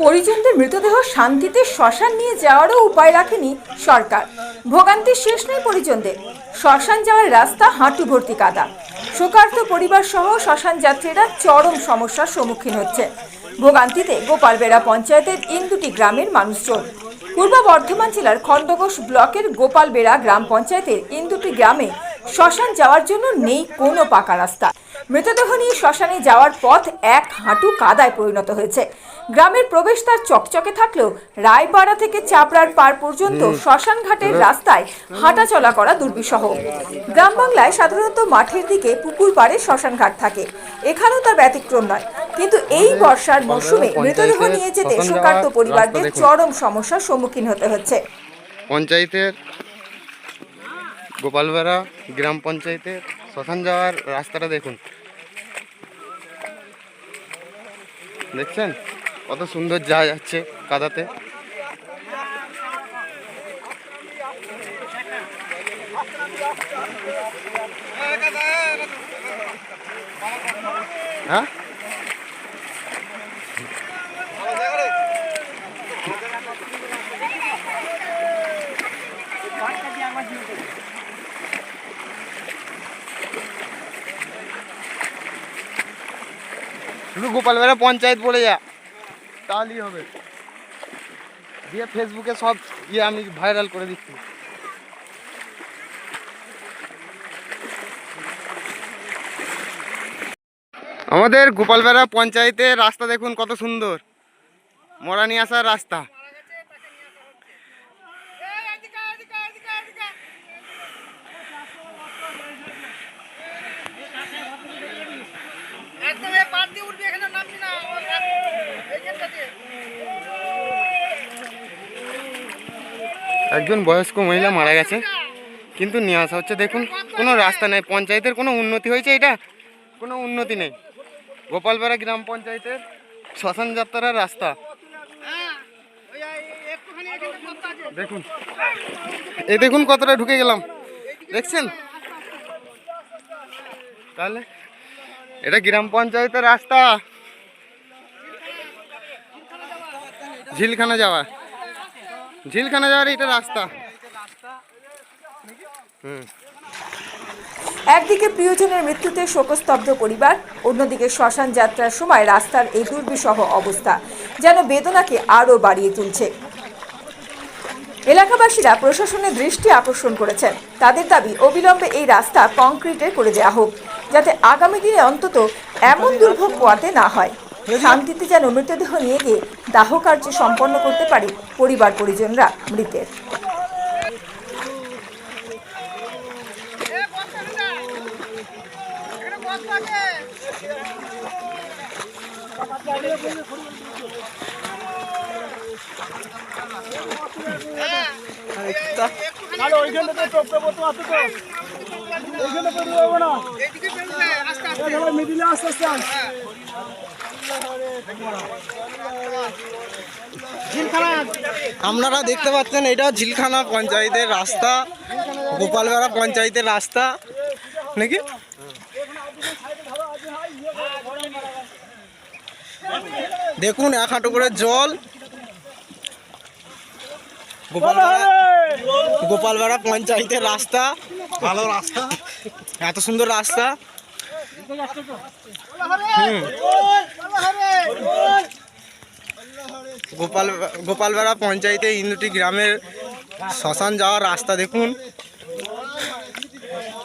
পরিজনদের মৃতদেহ শান্তিতে শ্মশান নিয়ে যাওয়ারও উপায় রাখেনি সরকার। ভোগান্তির শেষ নেই পরিজনদের। শ্মশান যাওয়ার রাস্তা হাঁটু ভর্তি কাদা। শোকার্ত পরিবার সহ শ্মশান যাত্রীরা চরম সমস্যার সম্মুখীন হচ্ছে। ভোগান্তিতে গোপালবেড়া পঞ্চায়েতের ইন্দুটি গ্রামের মানুষজন। পূর্ব বর্ধমান জেলার খণ্ডঘোষ ব্লকের গোপালবেড়া গ্রাম পঞ্চায়েতের ইন্দুটি গ্রামে শ্মশান যাওয়ার জন্য নেই কোনো পাকা রাস্তা। মৃতদেহ নিয়ে শ্মশানে যাওয়ার পথ এক হাঁটু কাদায় পরিণত হয়েছে। গ্রামের প্রবেশ তার চকচকে থাকলেও রায়পাড়া থেকে চাপড়ার পার পর্যন্ত শ্মশান ঘাটের রাস্তায় হাঁটা চলা করা দুর্বিষহ। গ্রাম বাংলায় সাধারণত মাঠের দিকে পুকুর পাড়ে শ্মশান ঘাট থাকে। এখানেও তার ব্যতিক্রম নয়। কিন্তু এই বর্ষার মৌসুমে মৃতদেহ নিয়ে যেতে শোকার্ত পরিবারদের চরম সমস্যার সম্মুখীন হতে হচ্ছে। পঞ্চায়েতের গোপালবেড়া গ্রাম পঞ্চায়েতের শ্মশান যাওয়ার রাস্তাটা দেখুন। দেখছেন? কত সুন্দর যাওয়া যাচ্ছে কাদাতে। হ্যাঁ? শুধু গোপালবেড়া পঞ্চায়েত বলে যা। তাহলেই হবে। দিয়ে ফেসবুকে সব ইয়ে আমি ভাইরাল করে দিচ্ছি। আমাদের গোপালবেড়া পঞ্চায়েতের রাস্তা দেখুন কত সুন্দর। মরানি আসার রাস্তা একদম এ পার দিয়ে উঠবি এখানে নামবি না এইখানটাতে একজন বয়স্ক মহিলা মারা গেছে কিন্তু নিয়ে আসা হচ্ছে। দেখুন কোনো রাস্তা নেই পঞ্চায়েতের কোনো উন্নতি হয়েছে এটা? কোনো উন্নতি নেই। গোপালপাড়া গ্রাম পঞ্চায়েতের শ্মশান যাত্রার রাস্তা। হ্যাঁ দেখুন এই দেখুন কতটা ঢুকে গেলাম। দেখছেন? তাহলে এটা গ্রাম পঞ্চায়েতের রাস্তা। ঝিলখানা যাওয়া। ঝিলখানা যাওয়ার এটা রাস্তা। একদিকে প্রিয়জনের মৃত্যুতে শোকস্তব্ধ পরিবার, অন্যদিকে শ্মশান যাত্রার সময় রাস্তার এই দুর্বিষহ অবস্থা, যেন বেদনাকে আরও বাড়িয়ে তুলছে। এলাকাবাসীরা প্রশাসনের দৃষ্টি আকর্ষণ করেছেন। তাদের দাবি, অবিলম্বে এই রাস্তা কংক্রিটের করে দেওয়া হোক। যাতে আগামী দিনে অন্তত এমন দুর্ভোগ পোয়াতে না হয়। শান্তিতে যেন মৃতদেহ নিয়ে গিয়ে দাহ কার্য সম্পন্ন করতে পারে পরিবার পরিজনরা মৃতের। এ পথ আছে না এখানে আছে আরে ওইখানটাতে টপটা মতো আছে পেরিয়ে যাব না। এইদিকে বেরোবে আস্তে আস্তে। এখানে মিডিলে আস্তে আস্তে আপনারা দেখতে পাচ্ছেন এটা ঝিলখানা পঞ্চায়েতের রাস্তা গোপালবেড়া পঞ্চায়েতের রাস্তা নাকি? দেখুন এক হাঁটু করে জল। গোপালবেড়া গোপালবেড়া পঞ্চায়েতের রাস্তা। ভালো রাস্তা। এত সুন্দর রাস্তা। গোপাল, গোপালবেড়া পঞ্চায়েতে ইন্দুটি গ্রামের শ্মশান যাওয়ার রাস্তা দেখুন।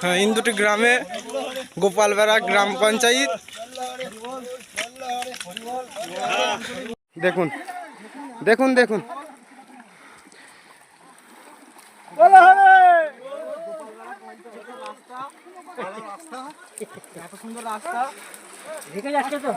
হ্যাঁ ইন্দুটি গ্রামে গোপালবেড়া গ্রাম পঞ্চায়েত। দেখুন দেখুন দেখুন। এত সুন্দর রাস্তা দেখে যাচ্ছে তো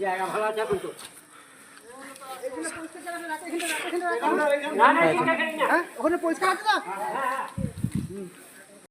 জায়গা ভালো আছে এখন তো ওখানে পরিষ্কার আছে না